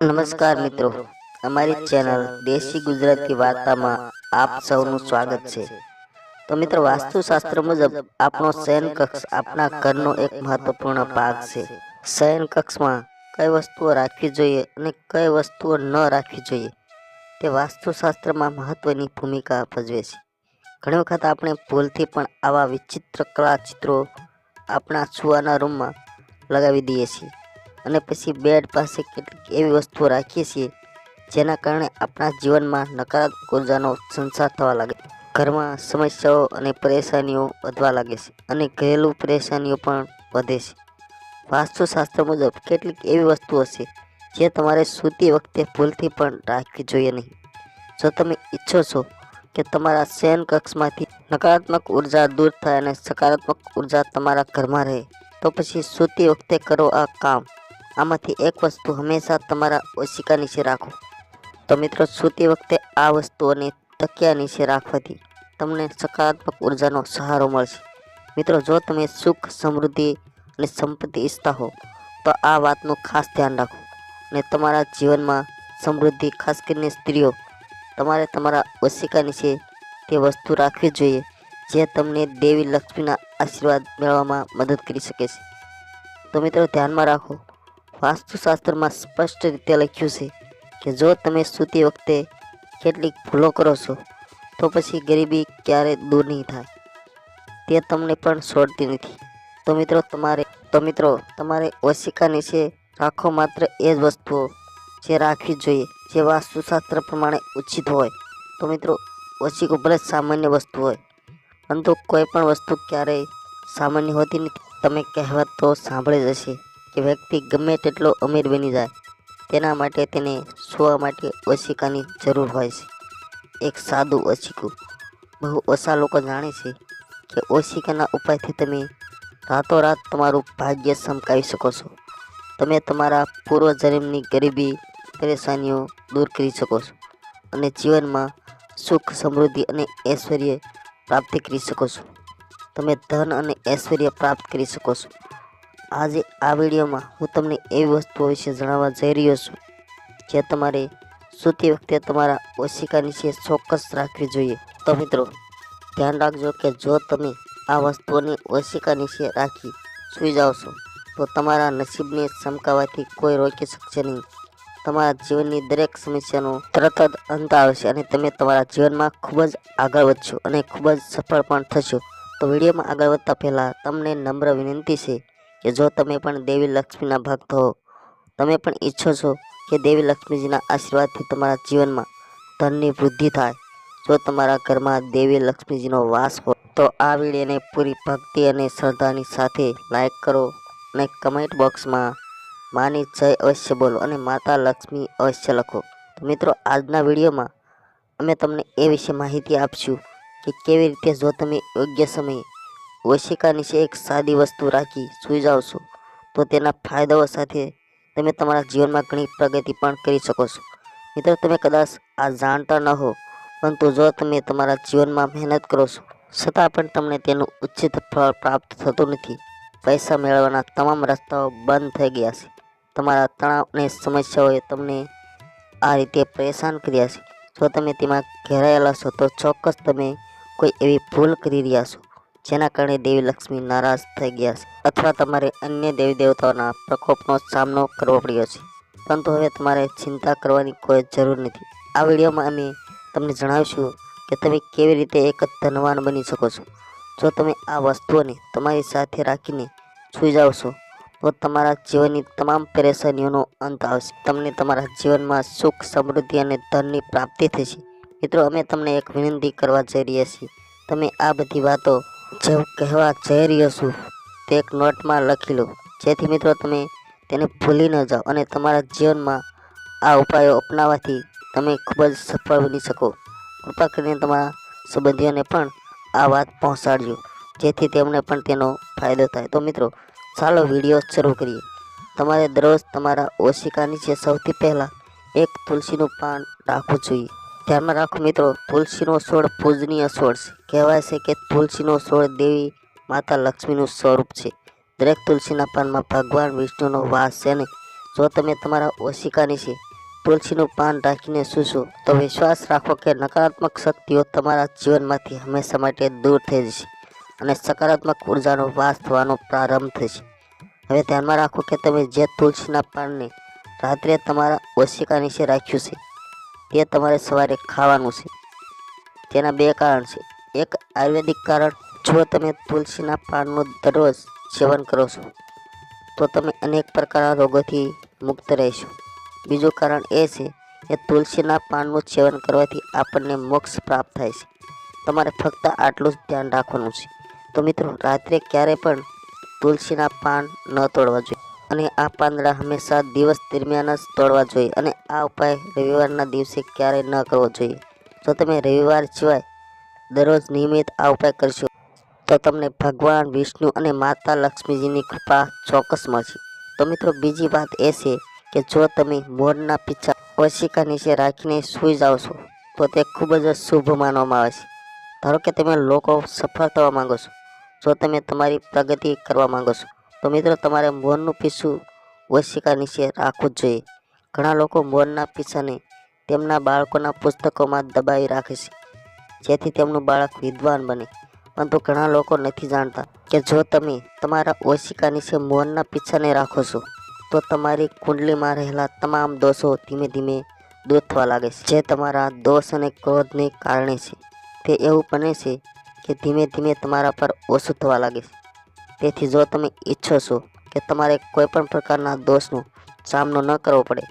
નમસ્કાર મિત્રો. અમારી ચેનલ દેશી ગુજરાતી વાર્તામાં આપ સૌનું સ્વાગત છે. તો મિત્રો, વાસ્તુશાસ્ત્ર મુજબ આપણો શયન કક્ષ આપણા ઘરનો એક મહત્વપૂર્ણ ભાગ છે. શયન કક્ષમાં કઈ વસ્તુઓ રાખવી જોઈએ અને કઈ વસ્તુઓ ન રાખવી જોઈએ તે વાસ્તુશાસ્ત્રમાં મહત્વની ભૂમિકા ભજવે છે. ઘણી વખત આપણે ભૂલથી પણ આવા વિચિત્ર કળા ચિત્રો આપણા સુવાના રૂમમાં લગાવી દઈએ છીએ. અને પછી બેડ પાસે કેટલીક એવી વસ્તુઓ રાખીએ છીએ, જેના કારણે આપણા જીવનમાં નકારાત્મક ઉર્જાનો સંસાર થવા લાગે. ઘરમાં સમસ્યાઓ અને પરેશાનીઓ વધવા લાગે છે અને ઘરેલું પરેશાનીઓ પણ વધે છે. વાસ્તુશાસ્ત્ર મુજબ કેટલીક એવી વસ્તુઓ છે, જે તમારે સૂતી વખતે ભૂલથી પણ રાખવી જોઈએ નહીં. જો તમે ઈચ્છો છો કે તમારા શયન કક્ષમાંથી નકારાત્મક ઊર્જા દૂર થાય અને સકારાત્મક ઊર્જા તમારા ઘરમાં રહે, તો પછી સૂતી વખતે કરો આ કામ. આમાંથી એક વસ્તુ હંમેશા તમારા ઓશિકા નીચે રાખો. તો મિત્રો, સૂતી વખતે આ વસ્તુઓને તકિયા નીચે રાખવાથી તમને સકારાત્મક ઉર્જાનો સહારો મળશે. મિત્રો, જો તમે સુખ, સમૃદ્ધિ અને સંપત્તિ ઈચ્છતા હો, તો આ વાતનું ખાસ ધ્યાન રાખો. અને તમારા જીવનમાં સમૃદ્ધિ, ખાસ કરીને સ્ત્રીઓ, તમારે તમારા ઓશિકા નીચે તે વસ્તુ રાખવી જોઈએ, જે તમને દેવી લક્ષ્મીના આશીર્વાદ મેળવવામાં મદદ કરી શકે છે. તો મિત્રો, ધ્યાનમાં રાખો. વાસ્તુશાસ્ત્રમાં સ્પષ્ટ રીતે લખ્યું છે કે જો તમે સૂતી વખતે કેટલીક ભૂલો કરો છો, તો પછી ગરીબી ક્યારે દૂર નહીં થાય. તે તમને પણ છોડતી નથી. તો મિત્રો, તમારે, તો મિત્રો, તમારે ઓશિકા નીચે રાખો માત્ર એ જ વસ્તુઓ જે રાખવી જોઈએ, જે વાસ્તુશાસ્ત્ર પ્રમાણે ઉચિત હોય. તો મિત્રો, ઓશિકો ભલે સામાન્ય વસ્તુ હોય. પરંતુ કોઈ પણ વસ્તુ ક્યારેય સામાન્ય હોતી નથી. તમે કહેવત તો સાંભળી જ હશે. કે વ્યક્તિ ગમે તેટલો અમીર બની જાય, તેના માટે તેને સુવા માટે ઓશિકાની જરૂર હોય છે. એક સાદું ઓશિકું બહુ ઓછા લોકો જાણે છે કે ઓશિકાના ઉપાયથી તમે રાતોરાત તમારું ભાગ્ય સમકાવી શકો છો. તમે તમારા પૂર્વજન્મની ગરીબી, પરેશાનીઓ દૂર કરી શકો છો અને જીવનમાં સુખ, સમૃદ્ધિ અને ઐશ્વર્ય પ્રાપ્તિ કરી શકો છો. તમે ધન અને ઐશ્વર્ય પ્રાપ્ત કરી શકો છો. આજે આ વિડીયોમાં હું તમને એવી વસ્તુઓ વિશે જણાવવા જઈ રહ્યો છું જે તમારે સૂતી વખતે તમારા ઓશિકા નીચે ચોક્કસ રાખવી જોઈએ. તો મિત્રો, ધ્યાન રાખજો કે જો તમે આ વસ્તુઓની ઓશિકા નીચે રાખી સૂઈ જાઓ છો, તો તમારા નસીબને ચમકાવવાથી કોઈ રોકી શકશે નહીં. તમારા જીવનની દરેક સમસ્યાનો તરત જ અંત આવશે અને તમે તમારા જીવનમાં ખૂબ જ આગળ વધશો અને ખૂબ જ સફળ પણ થશો. તો વિડીયોમાં આગળ વધતા પહેલાં તમને નમ્ર વિનંતી છે કે જો તમે પણ દેવી લક્ષ્મીના ભક્ત હો, તમે પણ ઈચ્છો છો કે દેવી લક્ષ્મીજીના આશીર્વાદથી તમારા જીવનમાં ધનની વૃદ્ધિ થાય, જો તમારા ઘરમાં દેવી લક્ષ્મીજીનો વાસ હોય, તો આ વિડીયોને પૂરી ભક્તિ અને શ્રદ્ધાની સાથે લાઈક કરો અને કમેન્ટ બોક્સમાં માની જય અવશ્ય બોલો અને માતા લક્ષ્મી અવશ્ય લખો. તો મિત્રો, આજના વિડીયોમાં અમે તમને એ વિશે માહિતી આપશું કે કેવી રીતે જો તમે યોગ્ય સમયે ઓશિકા નીચે એક સાદી વસ્તુ રાખી સૂઈ જાઓ છો. તો તેના ફાયદાઓ સાથે તમે તમારા જીવનમાં ઘણી પ્રગતિ પણ કરી શકો છો. મિત્રો, તમે કદાચ આ જાણતા ન હો, પરંતુ જો તમે તમારા જીવનમાં મહેનત કરો છો, છતાં પણ તમને તેનું ઉચિત ફળ પ્રાપ્ત થતું નથી. પૈસા મેળવવાના તમામ રસ્તાઓ બંધ થઈ ગયા છે. તમારા તણાવ અને સમસ્યાઓએ તમને આ રીતે પરેશાન કર્યા છે. જો તમે તેમાં ઘેરાયેલા છો, તો ચોક્કસ તમે કોઈ એવી ભૂલ કરી રહ્યા છો. જેના કારણે દેવી લક્ષ્મી નારાજ થઈ ગયા છે. અથવા તમારે અન્ય દેવી દેવતાઓના પ્રકોપનો સામનો કરવો પડ્યો છે. પરંતુ હવે તમારે ચિંતા કરવાની કોઈ જરૂર નથી. આ વિડીયોમાં અમે તમને જણાવીશું કે તમે કેવી રીતે એક ધનવાન બની શકો છો. જો તમે આ વસ્તુઓને તમારી સાથે રાખીને સૂઈ જાઓ છો, તો તમારા જીવનની તમામ પરેશાનીઓનો અંત આવશે. તમને તમારા જીવનમાં સુખ, સમૃદ્ધિ અને ધનની પ્રાપ્તિ થશે. મિત્રો, અમે તમને એક વિનંતી કરવા જઈ રહ્યા છીએ. તમે આ બધી વાતો જે કહેવા જઈ રહ્યો છું, તે એક નોટમાં લખી લો. જેથી મિત્રો તમે તેને ભૂલી ન જાઓ અને તમારા જીવનમાં આ ઉપાયો અપનાવવાથી તમે ખૂબ જ સફળ બની શકો. કૃપા કરીને તમારા સંબંધીઓને પણ આ વાત પહોંચાડજો, જેથી તેમને પણ તેનો ફાયદો થાય. તો મિત્રો, ચાલો વીડિયો શરૂ કરીએ. તમારે દરરોજ તમારા ઓશિકા નીચે સૌથી પહેલાં એક તુલસીનું પાન રાખવું જોઈએ. ધ્યાનમાં રાખો મિત્રો, તુલસીનો છોડ પૂજનીય છોડ છે. કહેવાય છે કે તુલસીનો છોડ દેવી માતા લક્ષ્મીનું સ્વરૂપ છે. દરેક તુલસીના પાનમાં ભગવાન વિષ્ણુનો વાસ છે ને? જો તમે તમારા ઓશિકાની છે, તુલસીનું પાન રાખીને સૂશો, તો વિશ્વાસ રાખો કે નકારાત્મક શક્તિઓ તમારા જીવનમાંથી હંમેશા માટે દૂર થઈ જશે અને સકારાત્મક ઉર્જાનો વાસ થવાનો પ્રારંભ થશે. હવે ધ્યાનમાં રાખો કે તમે જે તુલસીના પાનને રાત્રે તમારા ઓશિકા નીચે રાખ્યું છે તે તમારે સવારે ખાવાનું છે. તેના બે કારણ છે. એક, આયુર્વેદિક કારણ, જો તમે તુલસીના પાનનું દરરોજ સેવન કરો છો, તો તમે અનેક પ્રકારના રોગોથી મુક્ત રહેશો. બીજું કારણ એ છે કે તુલસીના પાનનું સેવન કરવાથી આપણને મોક્ષ પ્રાપ્ત થાય છે. તમારે ફક્ત આટલું જ ધ્યાન રાખવાનું છે. તો મિત્રો, રાત્રે ક્યારે પણ તુલસીના પાન ન તોડવા જોઈએ. અને આ પાંદડા હંમેશા દિવસ દરમિયાન જ તોડવા જોઈએ અને આ ઉપાય રવિવારના દિવસે ક્યારેય ન કરવો જોઈએ. જો તમે રવિવાર સિવાય દરરોજ નિયમિત આ ઉપાય કરશો, તો તમને ભગવાન, વિષ્ણુ અને માતા લક્ષ્મીજીની કૃપા ચોક્કસ મળશે. તો મિત્રો, બીજી વાત એ છે કે જો તમે મોરના પીછા ઓશિકા નીચે રાખીને સૂઈ જાઓ છો, તો તે ખૂબ જ શુભ માનવામાં આવે છે. ધારો કે તમે લોકો સફળ થવા માંગો છો, જો તમે તમારી પ્રગતિ કરવા માંગો છો તો મિત્રો, તમારે મોરનું પીસું ઓશિકા નીચે રાખવું જ જોઈએ. ઘણા લોકો મોરના પીસાને તેમના બાળકોના પુસ્તકોમાં દબાવી રાખે છે, જેથી તેમનું બાળક વિદ્વાન બને. પરંતુ ઘણા લોકો નથી જાણતા કે જો તમે તમારા ઓશિકા નીચે મોરના પીછાને રાખો છો, તો તમારી કુંડલીમાં રહેલા તમામ દોષો ધીમે ધીમે દૂર થવા લાગે છે. જે તમારા દોષ અને ક્રોધને કારણે છે, તે એવું બને છે કે ધીમે ધીમે તમારા પર ઓછું થવા લાગે છે. તેથી જો તમે ઈચ્છો છો કે તમારે કોઈપણ પ્રકારના દોષનો સામનો ન કરવો પડે,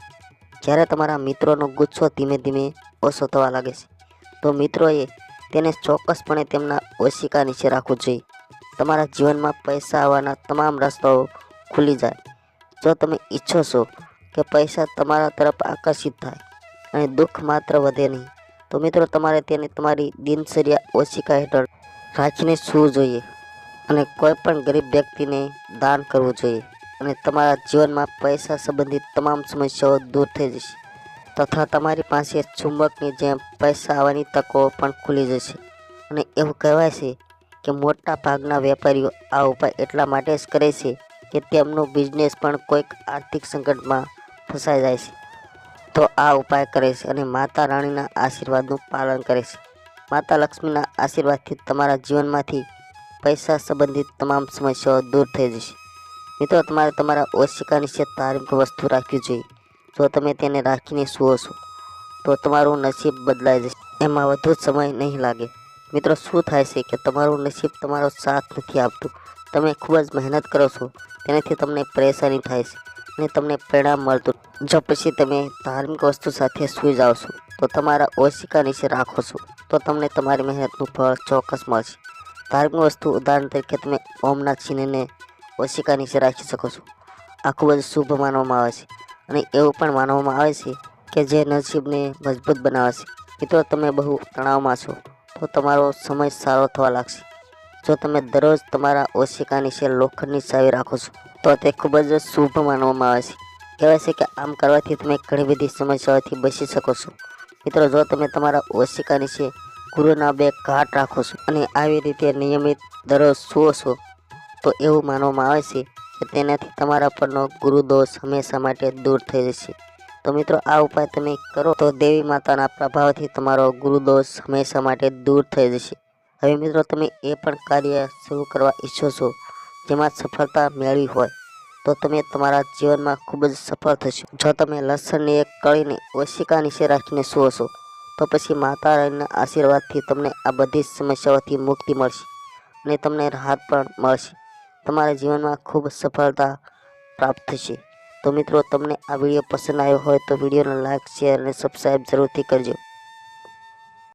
જ્યારે તમારા મિત્રોનો ગુસ્સો ધીમે ધીમે ઓછો થવા લાગે છે, તો મિત્રોએ તેને ચોક્કસપણે તેમના ઓશિકા નીચે રાખવું જોઈએ. તમારા જીવનમાં પૈસા આવવાના તમામ રસ્તાઓ ખુલી જાય. જો તમે ઈચ્છો છો કે પૈસા તમારા તરફ આકર્ષિત થાય અને દુઃખ માત્ર વધે નહીં, તો મિત્રો તમારે તેને તમારી દિનચર્યા ઓશિકા હેઠળ રાખીને સૂવું જોઈએ? અને કોઈ પણ ગરીબ વ્યક્તિને દાન કરવું જોઈએ અને તમારા જીવનમાં પૈસા સંબંધિત તમામ સમસ્યાઓ દૂર થઈ જશે. તથા તમારી પાસે ચુંબકની જેમ પૈસા આવવાની તકો પણ ખુલી જશે. અને એવું કહેવાય છે કે મોટા ભાગના વેપારીઓ આ ઉપાય એટલા માટે જ કરે છે કે તેમનો બિઝનેસ પણ કોઈક આર્થિક સંકટમાં ફસાઈ જાય છે. તો આ ઉપાય કરે છે અને માતા રાણીના આશીર્વાદનું પાલન કરે છે. માતા લક્ષ્મીના આશીર્વાદથી તમારા જીવનમાંથી પૈસા સંબંધિત તમામ સમસ્યાઓ દૂર થઈ જશે. મિત્રો, તમારે તમારા ઓશિકા નીચે ધાર્મિક વસ્તુ રાખવી જોઈએ. જો તમે તેને રાખીને સુઓ છો, તો તમારું નસીબ બદલાઈ જશે. એમાં વધુ સમય નહીં લાગે. મિત્રો, શું થાય છે કે તમારું નસીબ તમારો સાથ નથી આપતું? તમે ખૂબ જ મહેનત કરો છો. તેનાથી તમને પરેશાની થાય છે અને તમને પરિણામ મળતું જો પછી તમે ધાર્મિક વસ્તુ સાથે સૂઈ જાઓ છો, તો તમારા ઓશિકા નીચે રાખો છો, તો તમને તમારી મહેનતનું ફળ ચોક્કસ મળશે. ધાર્મિક વસ્તુ ઉદાહરણ તરીકે તમે ઓમના ચિહ્નને ઓશિકા નીચે રાખી શકો છો. આ ખૂબ જ શુભ માનવામાં આવે છે. અને એવું પણ માનવામાં આવે છે કે જે નસીબને મજબૂત બનાવે છે. મિત્રો તમે બહુ તણાવમાં છો, તો તમારો સમય સારો થવા લાગશે. જો તમે દરરોજ તમારા ઓશિકા નીચે લોખંડની ચાવી રાખો છો, તો તે ખૂબ જ શુભ માનવામાં આવે છે. કહેવાય છે કે આમ કરવાથી તમે ઘણી બધી સમસ્યાઓથી બચી શકો છો. મિત્રો, જો તમે તમારા ઓશિકા નીચે ગુરુના બે ઘાટ રાખો છો અને આવી રીતે નિયમિત દરરોજ સુઓ છો, તો એવું માનવામાં આવે છે કે તેનાથી તમારા પરનો ગુરુદોષ હંમેશા માટે દૂર થઈ જશે. તો મિત્રો, આ ઉપાય તમે કરો તો દેવી માતાના પ્રભાવથી તમારો ગુરુદોષ હંમેશા માટે દૂર થઈ જશે. હવે મિત્રો, તમે એ પણ કાર્ય શરૂ કરવા ઈચ્છો છો જેમાં સફળતા મેળવી હોય, તો તમે તમારા જીવનમાં ખૂબ જ સફળ થશો. જો તમે લસણની એક કળીને ઓશિકા નીચે રાખીને સૂવો છો તો પછી માતા રાણીના આશીર્વાદથી તમને આ બધી સમસ્યાઓથી મુક્તિ મળશે અને તમને રાહત પણ મળશે. તમારા જીવનમાં ખૂબ સફળતા પ્રાપ્ત થશે. તો મિત્રો, તમને આ વીડિયો પસંદ આવ્યો હોય તો વિડીયોને લાઇક શેર અને સબસ્ક્રાઈબ જરૂરથી કરજો.